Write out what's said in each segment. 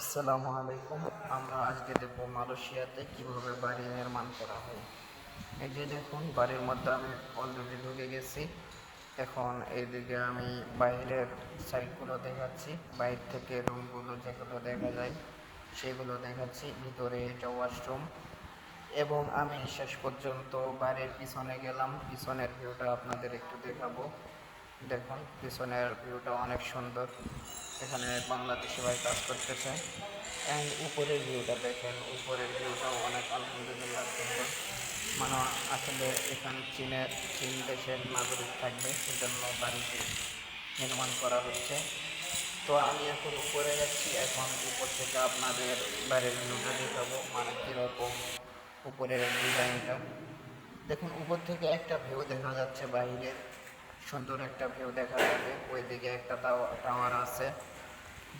আসসালামু আলাইকুম। আমরা আজকে দেখব মালয়েশিয়াতে কীভাবে বাড়ি নির্মাণ করা হয়। এই যে দেখুন, বাড়ির মধ্যে আমি অলরেডি ঢুকে গেছি। এখন এইদিকে আমি বাইরের সাইডগুলো দেখাচ্ছি। বাইরে থেকে রুমগুলো যেগুলো দেখা যায়, সেগুলো দেখাচ্ছি। ভিতরে এটা ওয়াশরুম এবং আমি শেষ পর্যন্ত বাড়ির পিছনে গেলাম। পিছনের ভিউটা আপনাদের একটু দেখাবো। দেখুন, পিছনের ভিউটা অনেক সুন্দর। এখানে বাংলাদেশি ভাই কাজ করতেছে। অ্যান্ড উপরের ভিউটা দেখেন, উপরের ভিউটাও অনেক আলহামদুলিল্লাহ সুন্দর। মানে আসলে এখানে চীনের, চীন দেশের নাগরিক থাকবে সেজন্য বাড়িটি নির্মাণ করা হচ্ছে। তো আমি এখন উপরে যাচ্ছি, এখন উপর থেকে আপনাদের বাড়ির ভিউটা দেখাবো মানে কীরকম উপরের ডিজাইনটা দেখুন, উপর থেকে একটা ভিউ দেখা যাচ্ছে বাইরের সুন্দর একটা ভিউ দেখা যাবে। ওইদিকে একটা টাওয়ার আছে।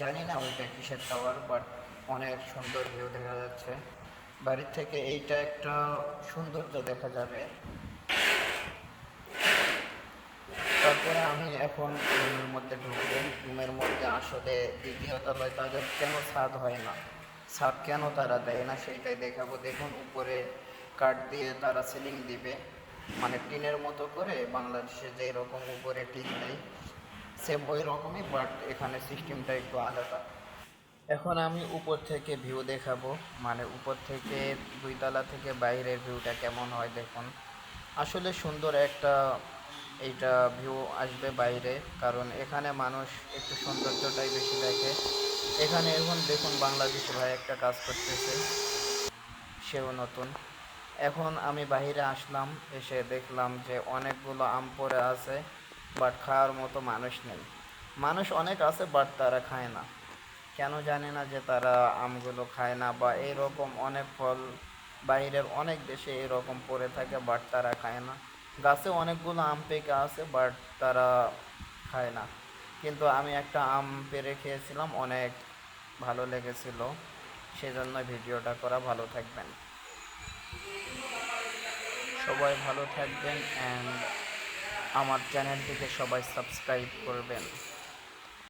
জানি না ওইটা কিসের টাওয়ার বাট অনেক সুন্দর ভিউ দেখা যাচ্ছে। বাড়ির থেকে এইটা একটা সৌন্দর্য দেখা যাবে। তারপরে আমি এখন রুমের মধ্যে ঢুকবো। রুমের মধ্যে আসলে দ্বিতীয় তলায় তাদের কেন ছাদ হয় না? ছাদ কেন তারা দেয় না সেইটাই দেখাবো। দেখুন, উপরে কাঠ দিয়ে তারা সিলিং দিবে। মানে টিনের মতো করে বাংলাদেশে যে রকম উপরে টিন দেয় সেম ওই রকমই বাট এখানে সিস্টেমটা একটু আলাদা। এখন আমি উপর থেকে ভিউ দেখাবো মানে উপর থেকে দুইতলা থেকে বাইরের ভিউটা কেমন হয় দেখুন। আসলে সুন্দর একটা এইটা ভিউ আসবে বাইরে, কারণ এখানে মানুষ একটু সৌন্দর্যটাই বেশি দেখে। এখানে এখন দেখুন বাংলাদেশি ভাই একটা কাজ করতেছে, সেও নতুন। এখন আমি বাইরে আসলাম, এসে দেখলাম যে অনেকগুলো আম পড়ে আছে বাট খাওয়ার মতো মানুষ নেই। মানুষ অনেক আছে বাট তারা খায় না। কেন জানি না যে তারা আমগুলো খায় না, বা এরকম অনেক ফল বাইরের অনেক দেশে এরকম পড়ে থাকে বাট তারা খায় না। গাছে অনেকগুলো আম পেকে আছে বাট তারা খায় না। কিন্তু আমি একটা আম পেরে খেয়েছিলাম, অনেক ভালো লেগেছিল। সেজন্য ভিডিওটা করা ভালো থাকবেন। সবাই ভালো থাকবেন অ্যান্ড আমার চ্যানেলটিকে সবাই সাবস্ক্রাইব করবেন।